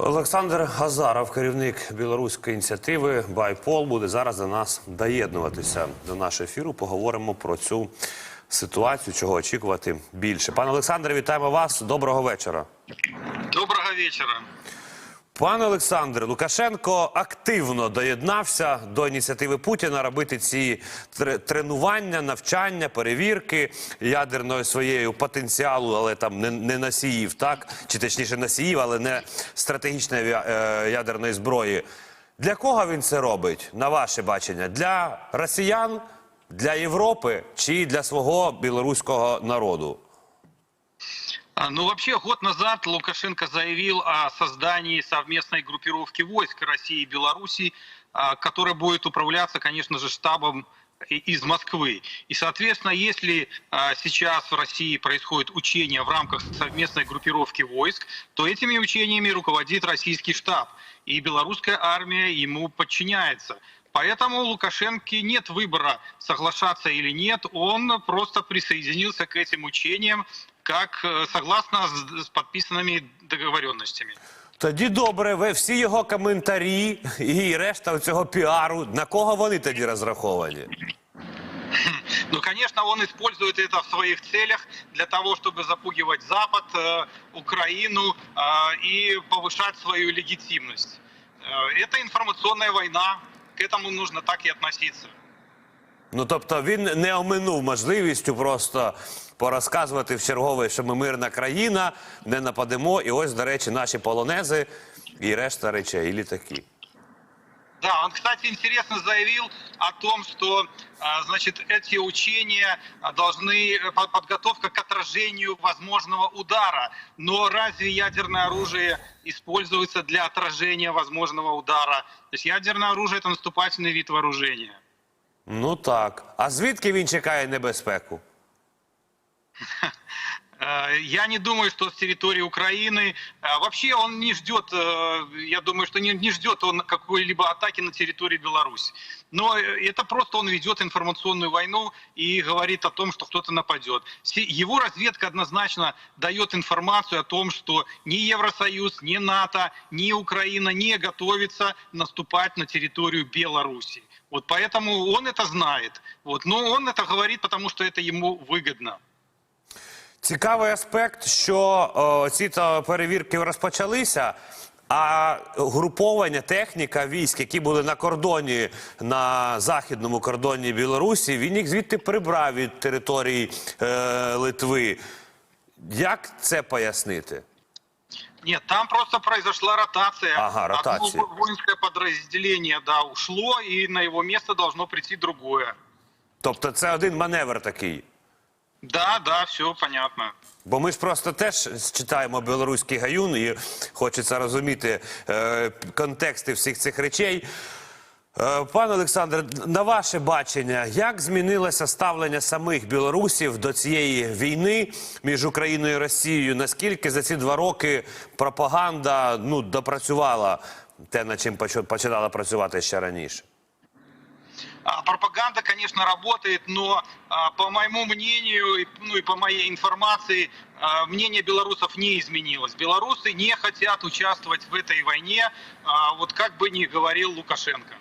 Олександр Газаров, керівник білоруської ініціативи Байпол, буде зараз до нас доєднуватися до нашого ефіру. Поговоримо про цю ситуацію, чого очікувати більше. Пане Олександре, вітаємо вас. Доброго вечора. Доброго вечора. Пане Олександре, Лукашенко активно доєднався до ініціативи Путіна робити ці тренування, навчання, перевірки ядерної своєю потенціалу, але там не, не носіїв, так чи точніше носіїв, але не стратегічної е, ядерної зброї. Для кого він це робить? На ваше бачення? Для росіян, для Європи чи для свого білоруського народу? А, Ну, вообще, год назад Лукашенко заявил о создании совместной группировки войск России и Беларуси, а, которая будет управляться, конечно же, штабом из Москвы. И, соответственно, если а, сейчас в России происходит учение в рамках совместной группировки войск, то этими учениями руководит российский штаб, и белорусская армия ему подчиняется. Поэтому у Лукашенко нет выбора, соглашаться или нет. Он просто присоединился к этим учениям, как э, согласно с, с подписанными договоренностями. Тоді добре, ви всі його коментарі і решта цього піару. На кого вони тоді розраховані? Ну, конечно, он использует это в своих целях для того, чтобы запугивать Запад, э, Украину э, и повышать свою легитимность. Э, Это информационная война, к этому нужно так и относиться. Ну тобто він не оминув можливістю просто порозказувати в чергове, що ми мирна країна, не нападемо. І ось, до речі, наші полонези і решта речей, і літаки. Да, он, кстати, интересно заявил о том, что, а, значит, эти учения а, должны э, по- подготовка к отражению возможного удара. Но разве ядерное оружие используется для отражения возможного удара? То есть ядерное оружие это наступательный вид вооружения. Ну так. А звідки він чекає небезпеку? Э, Я не думаю, что с территории Украины. э, Вообще он не ждет, э, я думаю, что не, не ждет он какой-либо атаки на территории Беларуси. Но э, это просто он ведет информационную войну и говорит о том, что кто-то нападет. Се- Его разведка однозначно дает информацию о том, что ни Евросоюз, ни НАТО, ни Украина не готовится наступать на территорию Беларуси. Вот поэтому он это знает. Вот. Но он это говорит, потому что это ему выгодно. Цікавий аспект, що о, ці то перевірки розпочалися. А груповання техніка військ, які були на кордоні на західному кордоні Білорусі, він їх звідти прибрав від території е, Литви. Як це пояснити? Нет, там просто произошла ротация. Ага, ротация. Одно воинское подразделение, да, ушло, и на его место должно прийти другое. Тобто це один маневр такий. Да, да, все понятно. Бо ми ж просто теж читаємо білоруський гаюн і хочеться розуміти е, контексти всіх цих речей. Е, пане Олександре, на ваше бачення, як змінилося ставлення самих білорусів до цієї війни між Україною і Росією? Наскільки за ці два роки пропаганда ну, допрацювала те, над чим починала працювати ще раніше? А, пропаганда, конечно, работает, но а, по моему мнению, и, ну и по моей информации, а, мнение белорусов не изменилось. Белорусы не хотят участвовать в этой войне, а, вот как бы ни говорил Лукашенко.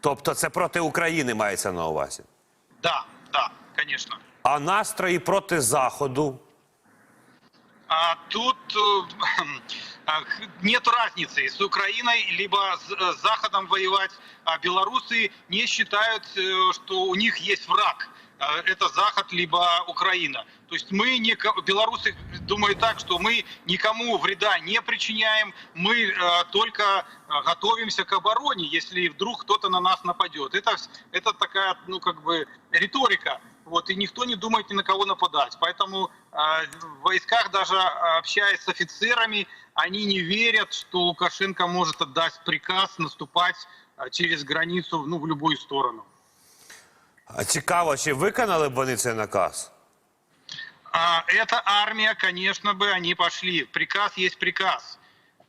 Тобто це проти України мається на увазі? Да, да, конечно. А настрої проти Заходу? А тут э, а, х- нет разницы с Украиной либо с, э, с Западом воевать. А белорусы не считают, э, что у них есть враг. А, Это Запад либо Украина. То есть мы не ко- белорусы думают так, что мы никому вреда не причиняем, мы э, только э, готовимся к обороне, если вдруг кто-то на нас нападет. Это вс- это такая, ну как бы риторика. Вот, и никто не думает ни на кого нападать. Поэтому э, в войсках, даже э, общаясь с офицерами, они не верят, что Лукашенко может отдать приказ наступать э, через границу ну, в любую сторону. А цікаво, чи виконали б вони цей наказ? А эта армия, конечно бы, они пошли. Приказ есть приказ.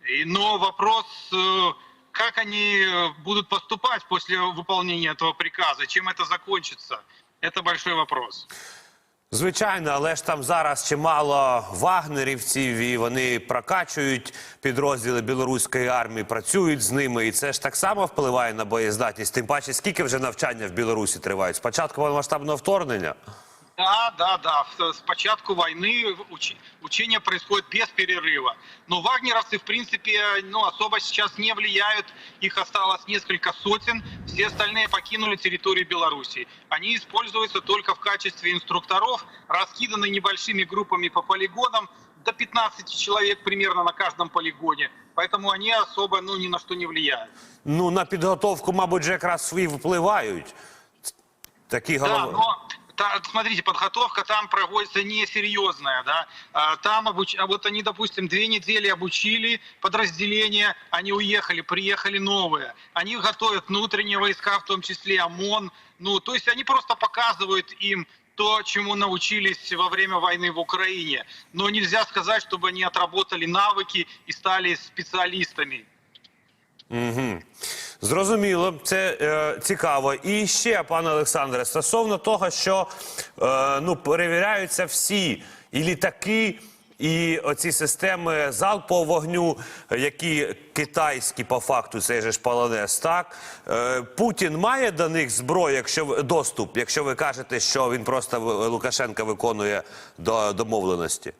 И- но вопрос, э, как они э, будут поступать после выполнения этого приказа, чем это закончится, это большой вопрос. Звичайно, але ж там зараз чимало вагнерівців, і вони прокачують підрозділи білоруської армії, працюють з ними, і це ж так само впливає на боєздатність. Тим паче, скільки вже навчання в Білорусі тривають? Спочатку повномасштабного вторгнення. Да, да, да. С с початку войны уч- учения происходят без перерыва. Но вагнеровцы, в принципе, ну, особо сейчас не влияют. Их осталось несколько сотен. Все остальные покинули территорию Беларуси. Они используются только в качестве инструкторов, раскиданы небольшими группами по полигонам, до 15 человек примерно на каждом полигоне. Поэтому они особо ну, ни на что не влияют. Ну на підготовку, мабуть, же якраз свої впливають. Такі Да, голови. но та- смотрите, подготовка там проводится несерьезная, да. А, Там обуч... а вот они, допустим, две недели обучили подразделения, они уехали, приехали новые. Они готовят внутренние войска, в том числе ОМОН. Ну, то есть они просто показывают им то, чему научились во время войны в Украине. Но нельзя сказать, чтобы они отработали навыки и стали специалистами. Угу. Зрозуміло, це е, цікаво. І ще, пане Олександре, стосовно того, що е, ну, перевіряються всі і літаки, і оці системи залпового вогню, які китайські по факту, цей же ж полонез, так? Е, Путін має до них зброю, якщо доступ, якщо ви кажете, що він просто Лукашенка виконує до домовленості.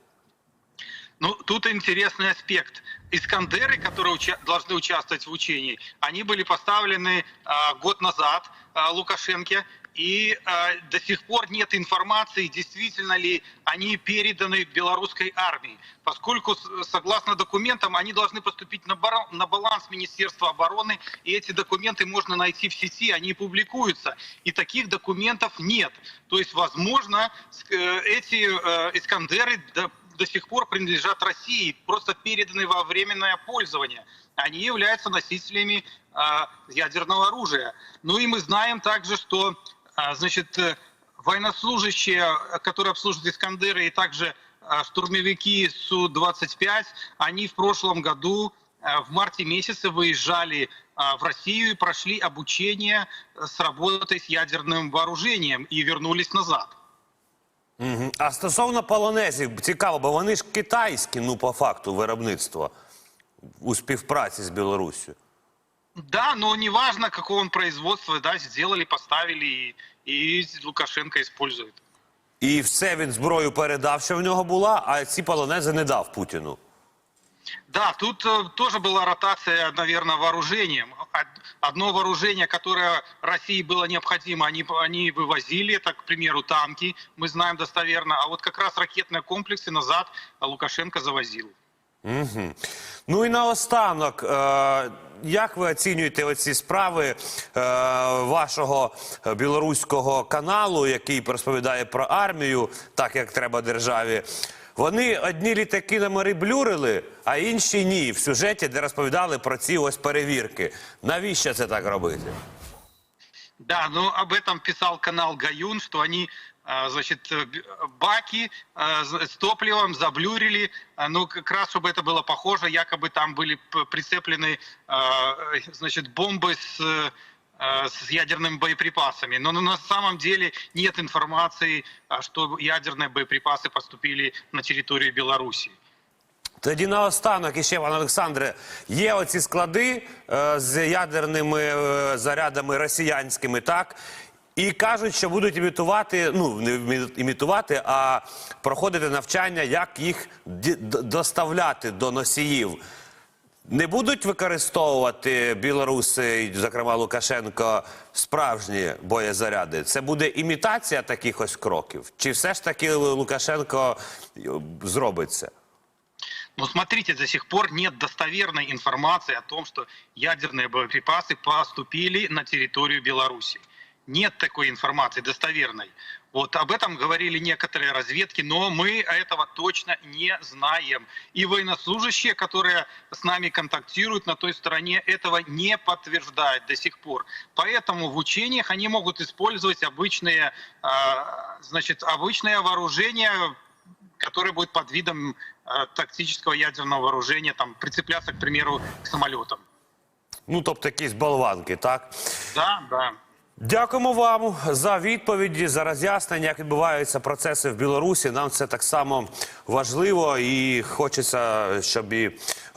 Ну, тут интересный аспект. Искандеры, которые уча- должны участвовать в учении, они были поставлены а, год назад а, Лукашенко, и а, до сих пор нет информации, действительно ли они переданы белорусской армии, поскольку, согласно документам, они должны поступить на, на баланс Министерства обороны, и эти документы можно найти в сети, они публикуются, и таких документов нет. То есть, возможно, э, эти э, Искандеры до- сих пор принадлежат России, просто переданы во временное пользование. Они являются носителями а, ядерного оружия. Ну и мы знаем также, что а, значит, э, военнослужащие, э, которые обслуживают Искандеры, и также а, штурмовики Су-25, они в прошлом году а, в марте месяце выезжали в Россию и прошли обучение э, с работой с ядерным вооружением и вернулись назад. Мгм. А стосовно полонезів, цікаво, бо вони ж китайські, ну по факту, виробництво у співпраці з Білоруссю. Да, но неважно, какого он производства, да, сделали, поставили, и, и Лукашенко использует. І все він зброю передав, що в нього була, а ці полонези не дав Путіну. Да, тут э, тоже была ротация, наверное, вооружением. Од- Одно вооружение, которое России было необходимо, они, они вывозили, это, к примеру, танки, мы знаем достоверно, а вот как раз ракетные комплексы назад Лукашенко завозил. Угу. Ну і наостанок, е, як ви оцінюєте оці справи е, вашого е, білоруського каналу, який розповідає про армію, так як треба державі? Вони одні літаки номери блюрили, а інші ні. В сюжеті, де розповідали про ці ось перевірки. Навіщо це так робити? Да, ну об этом писал канал Гаюн, что они, а, значит, э, б- баки а, з- с топливом заблюрили, а, ну как раз, чтобы это было похоже, якобы там были п- прицеплены, а, э, значит, бомбы с э, а, с ядерными боеприпасами. Но на самом деле нет информации, а, что ядерные боеприпасы поступили на территорию Беларуси. Тоді наостанок іще, пане Олександре, є оці склади е, з ядерними е, зарядами росіянськими, так? І кажуть, що будуть імітувати, ну не імі- імітувати, а проходити навчання, як їх ді- д- доставляти до носіїв. Не будуть використовувати білоруси, зокрема Лукашенко, справжні боєзаряди. Це буде імітація таких ось кроків? Чи все ж таки Лукашенко е, зробить це? Но смотрите, до сих пор нет достоверной информации о том, что ядерные боеприпасы поступили на территорию Беларуси. Нет такой информации достоверной. Вот об этом говорили некоторые разведки, но мы этого точно не знаем. И военнослужащие, которые с нами контактируют на той стороне, этого не подтверждают до сих пор. Поэтому в учениях они могут использовать обычные, а, значит, обычное вооружение, который будет под видом э, тактического ядерного вооружения, там, прицепляться, к примеру, к самолетам. Ну, тобто якісь болванки, так? Да, да. Дякуємо вам за відповіді, за роз'яснення, як відбуваються процеси в Білорусі. Нам це так само важливо і хочеться, щоб і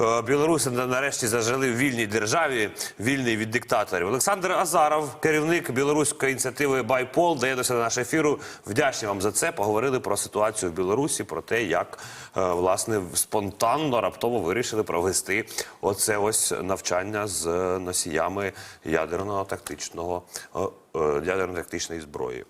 е, білоруси на- нарешті зажили в вільній державі, вільній від диктаторів. Олександр Азаров, керівник білоруської ініціативи Байпол, доєднався до нашого ефіру. Вдячні вам за це. Поговорили про ситуацію в Білорусі, про те, як е, власне спонтанно раптово вирішили провести оце ось навчання з носіями ядерного тактичного е, е, ядерно-тактичної зброї.